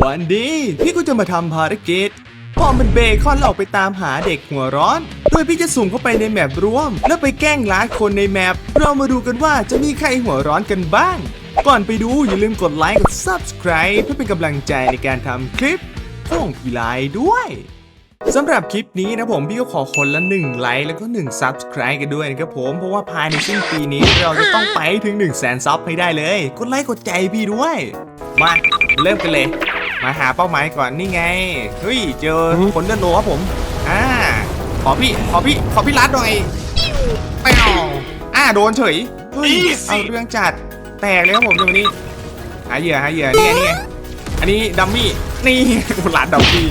วันนี้พี่ก็จะมาทำภารกิจปลอมเป็นเบคอนแล้วออกไปตามหาเด็กหัวร้อน โดยพี่จะสุ่มเข้าไปในแมปร่วม แล้วไปแกล้งล้าคนในแมป เรามาดูกันว่าจะมีใครหัวร้อนกันบ้าง ก่อนไปดูอย่าลืมกดไลค์กด subscribe เพื่อเป็นกำลังใจในการทำคลิปของพี่ไลด้วยสำหรับคลิปนี้นะผมพี่ก็ขอคนละ1ไลค์แล้วก็1 subscribe กันด้วยนะครับผมเพราะว่าภายในสิ้นปีนี้เราจะต้องไปถึง1 0 0 0 0แสนซับให้ได้เลย กดไลค์กดใจพี่ด้วย มาเริ่มกันเลย มาหาเป้าหมายก่อนนี่ไงเฮ้ยเจอคนเดินโลครับผมอ่าขอพี่ขอพี่ขอพี่รัดหน่อยไปเอาอ่าโดนเฉยเฮ้ยเอาเรื่องจัดแตกเลยครับผมตรงนี้หาเหยื่อหาเหยื่อนี่ไงนี่ไงอันนี้ดัมมี่นี่หลานดัมมี่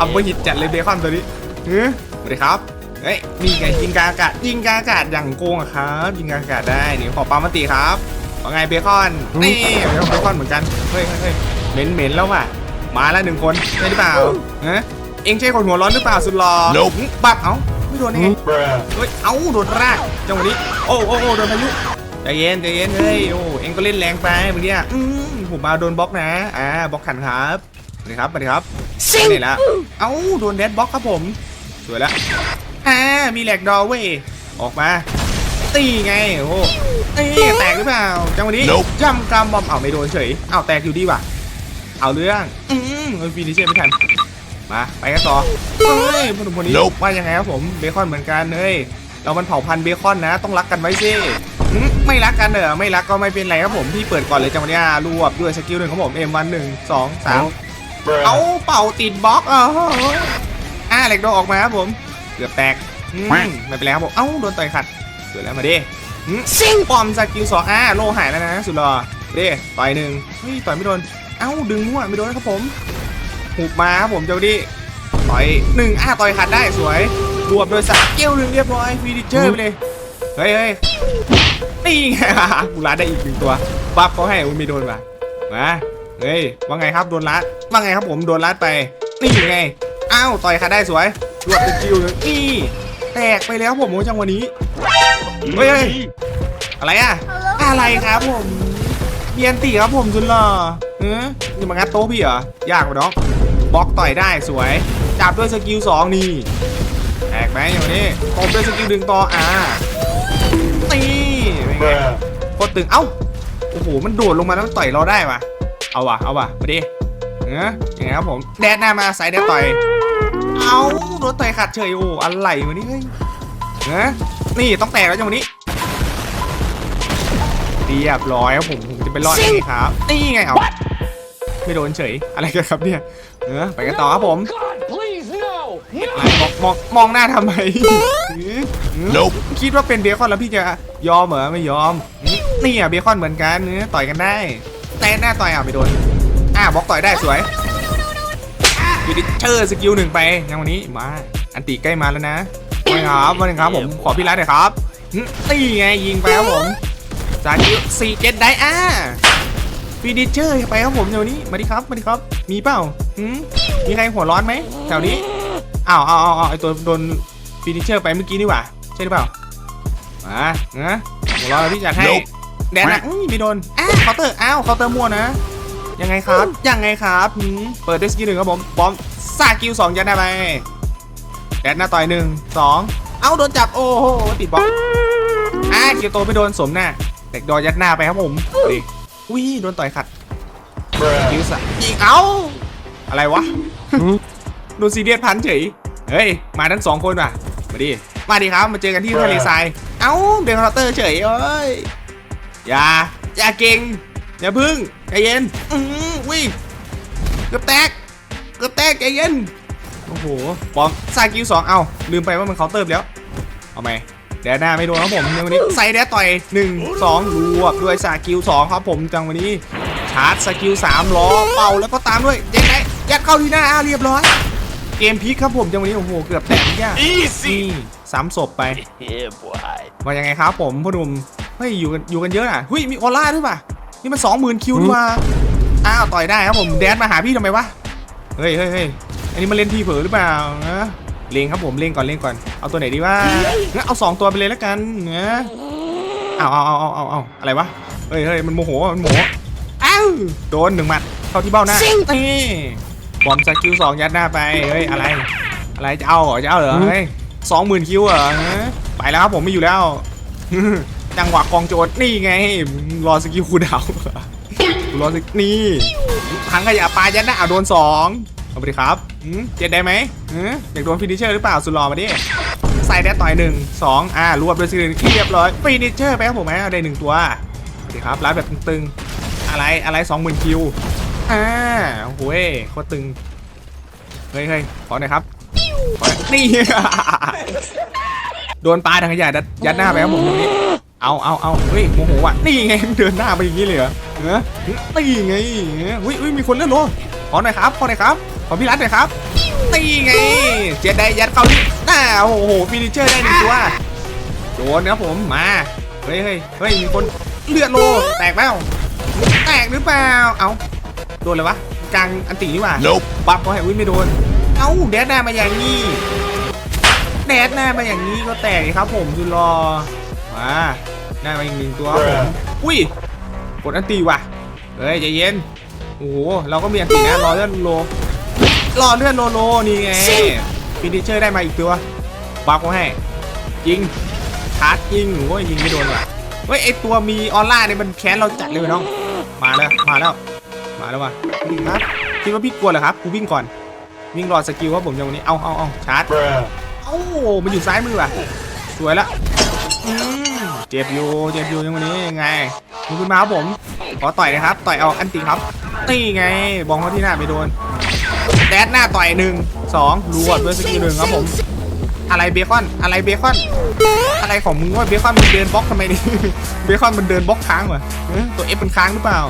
อัมเบอร์ฮิตจัดเลยเบคอนตัวนี้เฮ้ยสวัสดีครับเฮ้ยนี่ไงยิงกลางอากาศยิงกลางอากาศอย่างโกงอะครับยิงกลางอากาศได้นี่ขอปามาติครับว่าไงเบคอนนี่เบคอนเหมือนกันเฮ้ยเฮ้ยเฮ้ยเหม็นเหม็นแล้วว่ะ มาแล้วหนึ่งคนใช่หรือเปล่าฮะเอ็งใช่คนหัวร้อนหรือเปล่าสุดหล่อ Nope บักเอ้าไม่โดนยังไง Bruh. เฮ้ยเอ้าโดนรากจังหวะนี้โอ้โอ้โอ้โดนพายุใจเย็นใจเย็นเฮ้ยโอ้เอ็งก็เล่นแรงไปเมื่อกี้อืมผมมาโดนบล็อกนะอ่าบล็อกขันครับสวัสดีครับสวัสดีครับนี่ละเอ้าโดนแดดบล็อกครับผมสวยแล้วอ่ามีแหลกดอเว้ยออกมา ตีไงโอ้โหนี่แตกหรือเปล่าจังหวะนี้ Nope จำกำบอมเอาไม่โดนเฉยเอาแตกอยู่ดีว่ะ เอาเรื่อง อืมเออฟีนิเช่ไม่ทัน มา ไปกันต่อ เฮ้ยพวกหนุ่มคนนี้ Nope ว่ายังไงครับผม เบคอนเหมือนกันเฮ้ย เรามันเผ่าพันธุ์เบคอนนะ ต้องรักกันไว้สิอืมไม่รักกันเหรอไม่รักก็ไม่เป็นไรครับผมพี่เปิดก่อนเลยจังหวะเนี้ยรวบด้วยสกิลหนึ่งของผม M วันหนึ่งสองสาม Bruh. เอาเป่าติดบล็อกอะอ่าเหล็กโดนออกมาครับผมเกือบแตกอืมไม่เป็นไรครับผมเอ้าโดนต่อยขัดสวยแล้วมาดิอืมซิงปอมสกิลสองอ่าโลหายแล้วนะ สุดหล่อเด้ต่อยหนึ่งเฮ้ยต่อยไม่โดน เอ้าดึงมั่วไม่โดนนะครับผมหุบมาครับผมเจ้าดิต่อยหนึ่งอ่าต่อยขัดได้สวยรวบโดยสกิลหนึ่งเรียบร้อยฟีดิเจอร์ไปเลยเฮ้ยเฮ้ยนี่ไงกูรัดได้อีกหนึ่งตัวบัฟเขาให้อุ้ยไม่โดนว่ะมาเฮ้ยว่าไงครับโดนรัดว่าไงครับผมโดนรัดไปนี่ไงอ้าวต่อยขาได้สวยรวบเป็นคิวเลยนี่แตกไปแล้วผมโอ้จังหวะนี้เฮ้ยเฮ้ยอะไรอะอะไรครับผม เมียนตีครับผมจุนหล่อเออนี่มางัดโต๊ะพี่เหรอ ยากกว่าน้องบล็อกต่อยได้สวย จับด้วยสกิลสองนี่แตกไหมอย่างนี้ตบด้วยสกิลดึงต่ออ่าตีเป็นไง Bruh. โคตรตึง เอ้า โอ้โห มันโดดลงมาแล้วต่อยเราได้วะเอาวะเอาวะมาดิเออยังไงครับผม แดดหน้ามาใส่แดดต่อย เอาโดนต่อยขัดเฉยโอ้อะไรวะนี่เฮ้ยเออนี่ต้องแตกแล้วจังวันนี้ เรียบร้อยครับผมผมจะไปรอดยังไงครับ นี่ไงเอาไม่โดนเฉยอะไรกันครับเนี่ยเออไปกันต่อครับผม God, please, no! อะไรมองมองมองหน้าทำไมเออ Nope. คิดว่าเป็นเบคอนแล้วพี่จะยอมเหรอไม่ยอมอืมนี่อะเบคอนเหมือนกันเนื้อต่อยกันได้ แต่หน้าต่อยอะไม่โดนอะบล็อกต่อยได้สวยยูดิเชอร์สกิลหนึ่งไปยังวันนี้มาอันติใกล้มาแล้วนะมาเลยครับมาเลยครับผมขอพี่รัตหน่อยครับอืมนี่ไงยิงไปครับผม สากิลสี่เจ็ดได้อะฟีดิเชอร์ไปครับผมเดี๋ยวนี้ มาดิครับ มาดิครับ มีเปล่าหืมมีใครหัวร้อนไหมแถวนี้ อ้าวอ้าวอ้าวอ้าวไอตัวโดนฟีดิเชอร์ไปเมื่อกี้นี่หว่า ใช่หรือเปล่า มานะหัวเรอพี่จัดให้ Nope แดนนะอุ้ยไม่โดน อ้าวเคาน์เตอร์ อ้าวเคาน์เตอร์มั่วนะ ยังไงครับ ยังไงครับหืมเปิดด้วยสกิลหนึ่งครับผมบอมซากิลสองยัดได้ไปแดนหน้าต่อยหนึ่งสองเอ้าโดนจับ โอ้โห ติดบล็อกอ่าคิวโตไม่โดนสมหน้า เด็กดอยัดหน้าไปครับผมดิอุ้ยโดนต่อยขัด Bruh. คิวสยิงเอ้า อะไรวะโดนซีเรียสพันเฉย เฮ้ย มาทั้งสองคนว่ะ มาดิ มาดิครับ มาเจอกันที่ทะเลทราย เอ้า เดนคอร์เตอร์เฉยเอ้ย อย่า อย่าเก่ง อย่าพึ่ง ใจเย็น อือวิ่งเกือบแตก เกือบแตกใจเย็น โอ้โหปอมซากิวสองเอ้าลืมไปว่ามันเคาน์เตอร์ไปแล้ว เอาไหม แดดหน้าไม่โดนครับผมในวันนี้ใส่แดดต่อย1 2รวบด้วยสกิล2ครับผมจังวันนี้ชาร์จสกิล3ล้อเป่าแล้วก็ตามด้วยยังไงยัดเข้าที่หน้าอ้าวเรียบร้อย เกมพลิกครับผมจังวันนี้โอ้โหเกือบแตกยาก Easy. นี่สามศพไป Yeah, boy. ว่ายังไงครับผมพ่อหนุ่มเฮ้ยอยู่กันอยู่กันเยอะอะเฮ้ยมีออร่าด้วยป่ะนี่มันสองหมื่นคิวดีกว่าอ้าวต่อยได้ครับผมแดนมาหาพี่ทำไมวะเฮ้ยเฮ้ยเฮ้ยอันนี้มาเล่นทีเผลอหรือเปล่านะ เลงครับผมเลงก่อนเลงก่อนเอาตัวไหนดีวะงั้นเอาสองตัวไปเลยแล้วกันนะเอาเอาเอาเอาเอาเอาอะไรวะเฮ้ยเฮ้ยมันโมโหมันโมโหอ้าวโดนหนึ่งหมัดเข้าที่เบ้าหน้านี่บอมสกิลสองยัดหน้าไปเฮ้ยอะไร อะไรจะเอาเหรอจะเอาเหรอเฮ้ยสองหมื่นคิวเหรอฮะไปแล้วครับผมไม่อยู่แล้วจังหวะกองโจรนี่ไง รอสกิลคูลดาวน์รอสกิลนี่ถังขยะปลายัดหน้าเอาโดนสอง เอาไปดิครับหืมเจ็ดได้ไหมหืมอยากโดนฟินิเชอร์หรือเปล่าสุดรอมาดิใส่ได้ต่อยหนึ่งสองอ่ารวบด้วยสกิลเรียบร้อยฟินิเชอร์ไปครับผมไหมเอาได้หนึ่งตัวสวัสดีครับร้านแบบตึงๆอะไรอะไรสองหมื่นคิวอ่าโอ้โหยโคตรตึงเฮ้ยเฮ้ยขอหน่อยครับขอนี่โดนปลาทางขยะยัดยัดหน้าไปครับผมตรงนี้เอาเอาเอาเฮ้ยโมโหอะนี่ไงเดินหน้าไปอย่างนี้เลยเหรอ เออนี่ไงเฮ้ยเฮ้ยมีคนเลื่อนโลขอหน่อยครับขอหน่อยครับขอพี่รัฐหน่อยครับนี่ไง เจ็ดได้ยัดเข้าที่หน้าโอ้โหฟินิชเชอร์ได้หนึ่งตัวโดนนะครับผมมาเฮ้ยเฮ้ยเฮ้ยมีคนเลือดโลแตกแล้วแตกหรือเปล่าเอาโดนเลยวะกลางอันตีนี่หว่า Nope. บัฟเขาให้อุ้ยไม่โดนเอ้าแดดหน้ามาอย่างนี้แดดหน้ามาอย่างนี้ก็แตกเลยครับผมจุรอมาหน้ามาอีกหนึ่งตัวครับผมอุ้ย กดอันตีว่ะเฮ้ยใจเย็นโอ้โหเราก็มีอันตีนะรอเลื่อนโลรอเลื่อนโลโลนี่ไงฟินิเชอร์ได้มาอีกตัวบัฟเขาให้ยิงชาร์จยิงโอ้ยยิงไม่โดนว่ะเฮ้ยไอตัวมีออร่าเนี่ยมันแค้นเราจัดเลยน้องมาแล้วมาแล้วมาแล้วว่ะนี่ครับคิดว่าพี่กลัวเหรอครับกูวิ่งก่อนวิ่งรอสกิลครับผมจังวันนี้เอาเอาเอาชาร์จเอ้ามันอยู่ซ้ายมือว่ะสวยละเจ็บอยู่เจ็บอยู่จังวันนี้ยังไง มึงขึ้นมาครับผม ขอต่อยนะครับ ต่อยเอาอันติครับ นี่ไง บองเขาที่หน้าไปโดน แดดหน้าต่อยหนึ่งสองรวดด้วยสกิลหนึ่งครับผม อะไรเบคอน อะไรเบคอน อะไรของมึงว่าเบคอนมันเดินบล็อกทำไมดิเบคอนมันเดินบล็อกค้างวะเอ้ยตัวเอฟมันค้างหรือเปล่า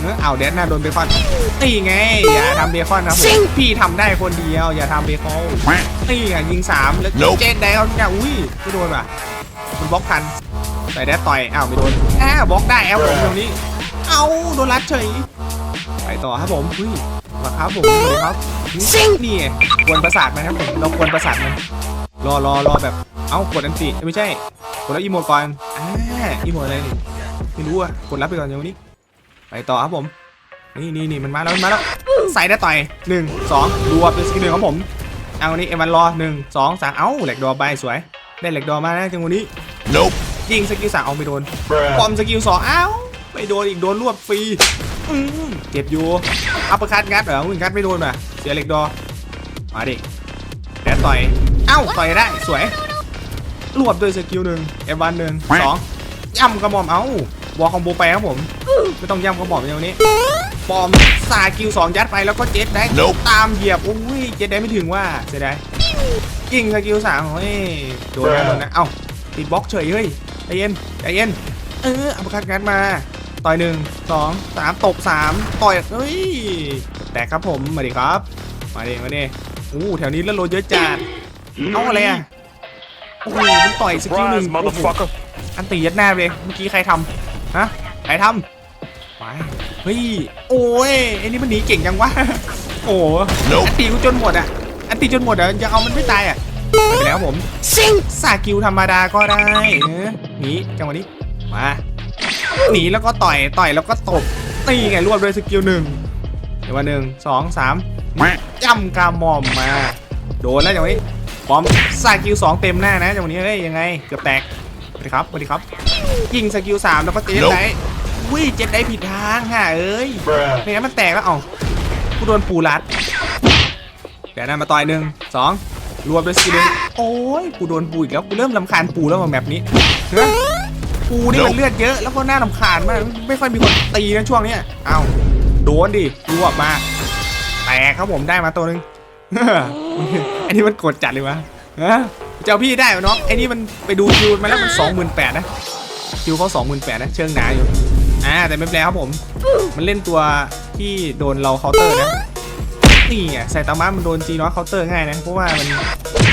เออเอาแดดหน้าโดนเบคอนนี่ไง อย่าทำเบคอนครับผมพี่ทำได้คนเดียว อย่าทำเบคอนนี่ไงยิงสามแล้ว Nope เจนได้เขาเนี่ยอุ้ยไม่โดนว่ะมันบล็อกทัน ใส่แดดต่อยอ้าวไม่โดนอ้าวบล็อกได้แอลผมตรงนี้ เอาโดนรัดเฉยไปต่อครับผมอุ้ยมาครับผมเลยครับนี่ไงกวนประสาทมันครับผมเรากวนประสาทมันรอรอรอแบบเอ้ากดอันติไม่ใช่กดแล้วอีโมดก่อนอ่าอีโมดอะไรนี่ไม่รู้อะกดรับไปก่อนอย่างนี้ ไปต่อครับผมนี่นี่นี่มันมาแล้วมันมาแล้วใส่ได้ต่อยหนึ่งสองรัวเป็นสกิลหนึ่งของผมเอาวันนี้เอ็มวันรอหนึ่งสองสามเอ้าเหล็กดอไปสวยได้เหล็กดอมาแล้วจังวันนี้ Nope. ยิงสกิลสามเอาไม่โดน Bruh. ปอมสกิลสองเอ้าไม่โดนอีกโดนรวบฟรีอืมเจ็บอยู่อัปเปอร์คัตงัดเหรอมึงงัดไม่โดนป่ะเสียเหล็กดอมาดิแดดต่อยเอ้าต่อยได้สวยรวบด้วยสกิลหนึ่งเอ็มวันหนึ่งสองย่ำกระหม่อมเอ้าวอลคอมโบไปครับผมไม่ต้องย่ำกระหม่อมอย่างนี้ปอมสากิลสองยัดไปแล้วก็เจ็ดได้ Nope ตามเหยียบอุ้ยเจ็ดได้ไม่ถึงว่าเสียดายยิงสกิลสามโอ้ยโดนนะโดนนะเอ้าติดบล็อกเฉยเฮ้ย ใจเย็นใจเย็น เอออัปคัดงัดมา ต่อยหนึ่งสองสามตบสามต่อยเฮ้ย แตกครับผม มาดิครับ มาดิมาดิอู้แถวนี้เลือดโลเยอะจัดเอาอะไรอะโอ้โหมันต่อยสกิลหนึ่ง Surprise, โอ้โห motherfucker. อันตียัดหน้าไปเลย เมื่อกี้ใครทำฮะ ใครทำไปเฮ้ย โอ้ยไอ้นี่มันหนีเก่งจังวะ โอ้โห Nope อันตีกูจนหมดอะ อันตีจนหมดอะยังเอามันไม่ตายอะไปแล้วผม ซิงสากิลธรรมดาก็ได้เออ หนีจังหวะนี้มาหนีแล้วก็ต่อยต่อยแล้วก็ตบตีไงรวบด้วยสกิลหนึ่งเดี๋ยววันหนึ่งสองสามจ้ำกามหมอมมา โดนแล้วจังหวะนี้พร้อมสากิลสองเต็มหน้านะจังหวะนี้เฮ้ยยังไงเกือบแตกสวัสดีครับสวัสดีครับ ยิงสกิลสามแล้วก็เจ็ด Nope ได้วิ่เจ็ดได้ผิดทางฮ่าเอ้ย Bruh. ไม่งั้นมันแตกแล้วเอ้ากูโดนปูรัดเดี๋ยวนั้นมาต่อยหนึ่งสองรวมด้วยสกิลหนึ่งโอ้ยกูโดนปูอีกแล้วกูเริ่มลำคาญปูแล้วมาแบบนี้ ฮ้ยปูนี่มันเลือดเยอะแล้วก็น่าลำคาญมากไม่ค่อยมีคนตีนะช่วงเนี้ยเอาโดนดิรวบมาแตกครับผมได้มาตัวหนึ่งอันนี้มันกดจัดเลยวะฮะจะเอาพี่ได้เหรอน้องไอ้นี่มันไปดูคิวมาแล้วมันสองหมื่นแปดนะคิวเขาสองหมื่นแปดนะเชิงหนาอยู่อ่าแต่ไม่เป็นไรครับผม มันเล่นตัวที่โดนเราเคาน์เตอร์นะนี่ไงไซตามะมันโดนจีนอสเคาน์เตอร์ง่ายนะเพราะว่ามัน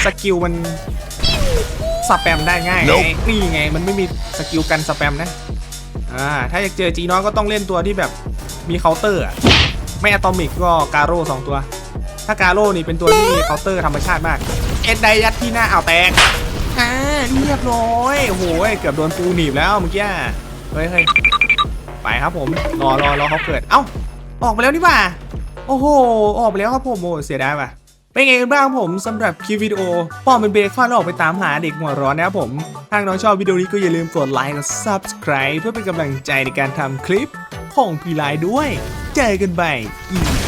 สกิลมัน สแปมได้ง่ายไง Nope นี่ไงมันไม่มีสกิลกันสแปมนะอ่าถ้าอยากเจอจีนอสก็ต้องเล่นตัวที่แบบมีเคาน์เตอร์อะไม่อะตอมิกก็การโร่สองตัว ถ้าการโร่นี่เป็นตัวที่เคาน์เตอร์ธรรมชาติมาก เอ็ดไดยัดที่หน้าเอาวแตกอ่าเรียบร้อยโอ้โหเกือบโดนปูหนีบแล้วเมื่อกี้เฮ้ยเฮ้ยไปครับผมรอรอรอเขาเกิดเอ้าออกมาแล้วนี่หว่าโอ้โห ออกไปแล้วครับผมโอ้เสียดายว่ะ เป็นไงกันบ้างผมสำหรับคลิปวิดีโอปอมเป็นเบคอนแล้วออกไปตามหาเด็กหัวร้อนนะครับผมถ้าน้องชอบวิดีโอนี้ก็อย่าลืมกดไลค์และ subscribe เพื่อเป็นกำลังใจในการทำคลิปของพี่ไลด้วย เจอกันใหม่อี